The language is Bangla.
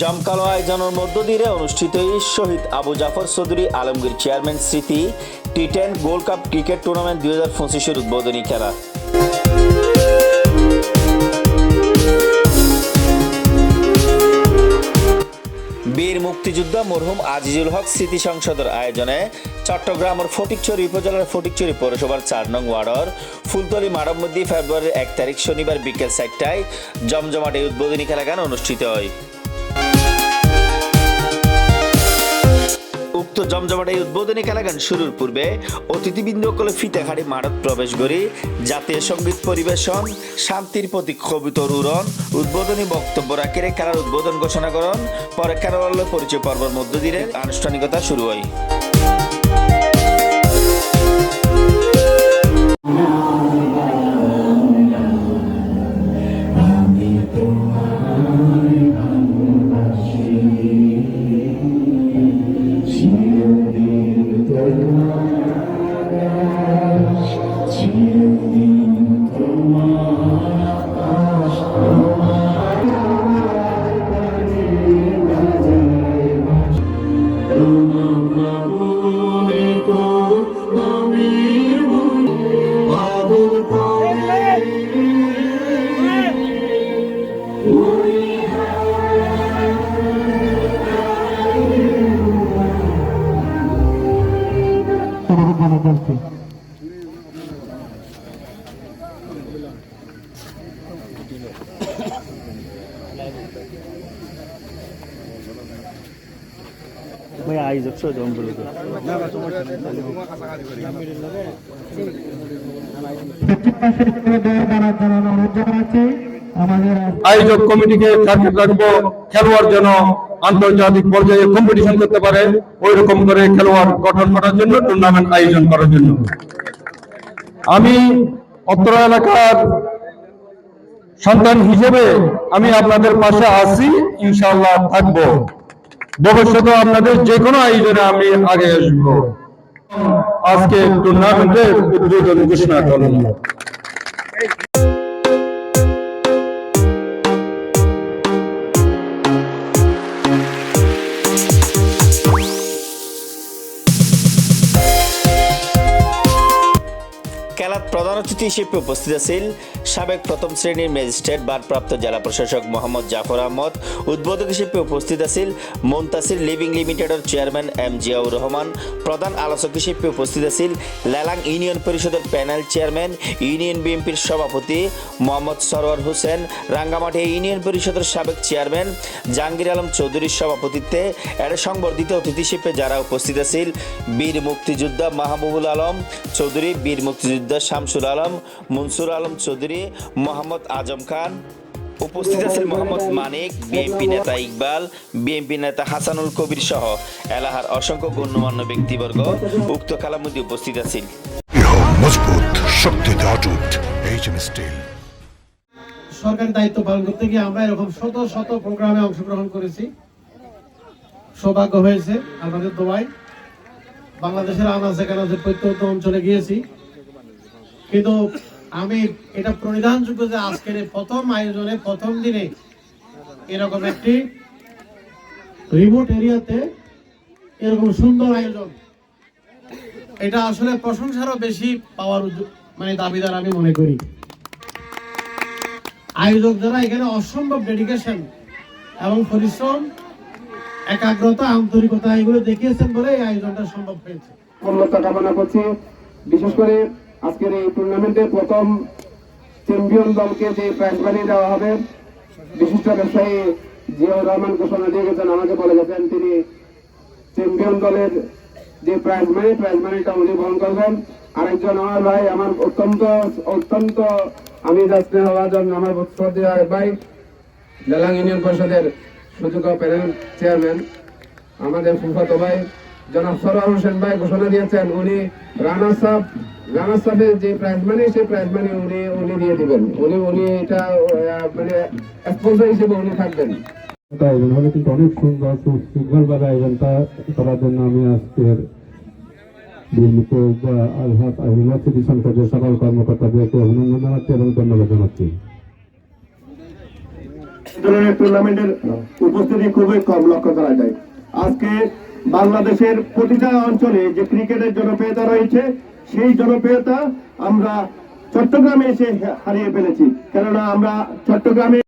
জমকালো আয়োজনের মধ্য দিয়ে অনুষ্ঠিত শহীদ আবু জাফর চৌধুরী আলমগীর চেয়ারম্যান স্মৃতি T ten gold cup cricket tournament দুই হাজার পঁচিশের উদ্বোধনী খেলা। বীর মুক্তিযোদ্ধা মরহুম আজিজুল হক স্মৃতি সংসদের আয়োজনে চট্টগ্রামের ফটিকছড়ি উপজেলার ফটিকছড়ি পৌরসভার চার নং ওয়ার্ডর ফুলতলি মাঠের মধ্যে ফেব্রুয়ারির এক তারিখ শনিবার বিকেল চারটায় জমজমাট উদ্বোধনী খেলাগান অনুষ্ঠিত হয়। উক্ত জমজমাট এই উদ্বোধনী খেলাগান শুরুর পূর্বে অতিথিবৃন্দ কলে ফিতেখাড়ি মাঠত প্রবেশ করি। জাতীয় সংগীত পরিবেশন, শান্তির প্রতি কবিতর উড়ন উদ্বোধনী বক্তব্য রাখিরে খেলার উদ্বোধন ঘোষণা করন। পরে খেলোয়াড় পরিচয় পর্বের মধ্য দিয়ে আনুষ্ঠানিকতা শুরু হয়। ভাই আয়োজক কমিটিকে টার্গেট রাখব খেলোয়াড় যেন আন্তর্জাতিক পর্যায়ে কম্পিটিশন করতে পারে ওই রকম করে খেলোয়াড় গঠন করার জন্য টুর্নামেন্ট আয়োজন করার জন্য আমি অত্র এলাকার সন্তান হিসেবে আমি আপনাদের পাশে আছি ইনশাল্লাহ থাকব। ভবিষ্যতে আপনাদের যে কোনো আয়োজনে আমি আগে আসব। আজকে টুর্নামেন্টের উদ্বোধন ঘোষণা করলাম। খেলার প্রধান অতিথি হিসেবে উপস্থিত আছেন সাবেক প্রথম শ্রেণির ম্যাজিস্ট্রেট ভারপ্রাপ্ত জেলা প্রশাসক মোহাম্মদ জাফর আহমদ। উদ্বোধক হিসেবে উপস্থিত আছেন মন্তাসির লিভিং লিমিটেডের চেয়ারম্যান এম জিয়াউর রহমান। প্রধান আলোচক হিসেবে উপস্থিত আছেন লেলাং ইউনিয়ন পরিষদের প্যানেল চেয়ারম্যান, ইউনিয়ন বিএনপির সভাপতি মোহাম্মদ সরওয়ার হোসেন। রাঙ্গামাটি ইউনিয়ন পরিষদের সাবেক চেয়ারম্যান জাহাঙ্গীর আলম চৌধুরীর সভাপতিত্বে এর সংবর্ধিত অতিথি হিসেবে যারা উপস্থিত আছেন বীর মুক্তিযোদ্ধা মাহবুবুল আলম চৌধুরী, বীর মুক্তিযোদ্ধা শামসুল আলম মনসুর আলম চৌধুরী মোহাম্মদ আজম খান। উপস্থিত আছেন মোহাম্মদ মানিক বিএনপি নেতা ইকবাল বিএনপি নেতা হাসানুল কবির সহ এলাহার অসংখ্য গণ্যমান্য ব্যক্তিবর্গ। উক্ত খেলার মধ্যে উপস্থিত আছেন। মজবুত শক্তিতে অটুট এইচএম স্টিল সরকারি দায়িত্ব পালন করতে গিয়ে আমরা এরকম শত শত প্রোগ্রামে অংশগ্রহণ করেছি। সৌভাগ্য হয়েছে আমাদের দোয়ায় বাংলাদেশের আনাচে কানাচে প্রত্যন্ত অঞ্চলে গিয়েছি। কিন্তু আমি এটা পরিধানযোগ্য যে আজকের প্রথম আয়োজনে, প্রথম দিনে এরকম একটি রিমোট এরিয়াতে এরকম সুন্দর আয়োজন। এটা আসলে প্রশংসারও বেশি পাওয়ার মানে দাবিদার আমি মনে করি। আয়োজক যারা, এখানে অসম্ভব ডেডিকেশন এবং পরিশ্রম, একাগ্রতা, আন্তরিকতা, এগুলো দেখিয়েছেন বলে এই আয়োজনটা সম্ভব হয়েছে। কামনা করছি। বিশেষ করে আজকের এই টুর্নামেন্টে প্রথম চ্যাম্পিয়ন দলকে যে প্রাইজ মানি দেওয়া হবে, বিশিষ্ট ব্যবসায়ী জিয়াউর রহমান ঘোষণা দিয়ে গেছেন, আমাকে বলে গেছেন তিনি চ্যাম্পিয়ন দলের যে প্রাইজ মানি, প্রাইজ মানিটা উনি বহন করবেন। আরেকজন আমার ভাই, আমার অত্যন্ত অত্যন্ত আমি যাচ্ছি হওয়ার জন্য আমার শ্রদ্ধেয় এক ভাই জেলাং ইউনিয়ন পরিষদের সুযোগ প্যানেল চেয়ারম্যান, আমাদের ফুফাতো ভাই, জনাব সরোয়ার হোসেন ভাই ঘোষণা দিয়েছেন, উনি রানা সাহ রানা সাহেবের যে প্রাইজ মানি সেই প্রাইজ মানি উনি উনি দিয়ে দিবেন। উনি উনি এটা মানে স্পন্সর হিসেবে উনি থাকবেন। আয়োজন হবে কিন্তু অনেক সুন্দর সুন্দরভাবে আয়োজনটা করার জন্য আমি আজকের নির্মিত আলহাত আহিমা সিটি সংসদের সকল কর্মকর্তাদেরকে অভিনন্দন জানাচ্ছি এবং ধন্যবাদ জানাচ্ছি। ধরনের টুর্নামেন্টের উপস্থিতি খুবই কম লক্ষ্য করা যায়। আজকে বাংলাদেশের প্রতিটা অঞ্চলে যে ক্রিকেটের জনপ্রিয়তা রয়েছে, সেই জনপ্রিয়তা আমরা চট্টগ্রামে এসে হারিয়ে ফেলেছি। কেননা আমরা চট্টগ্রামে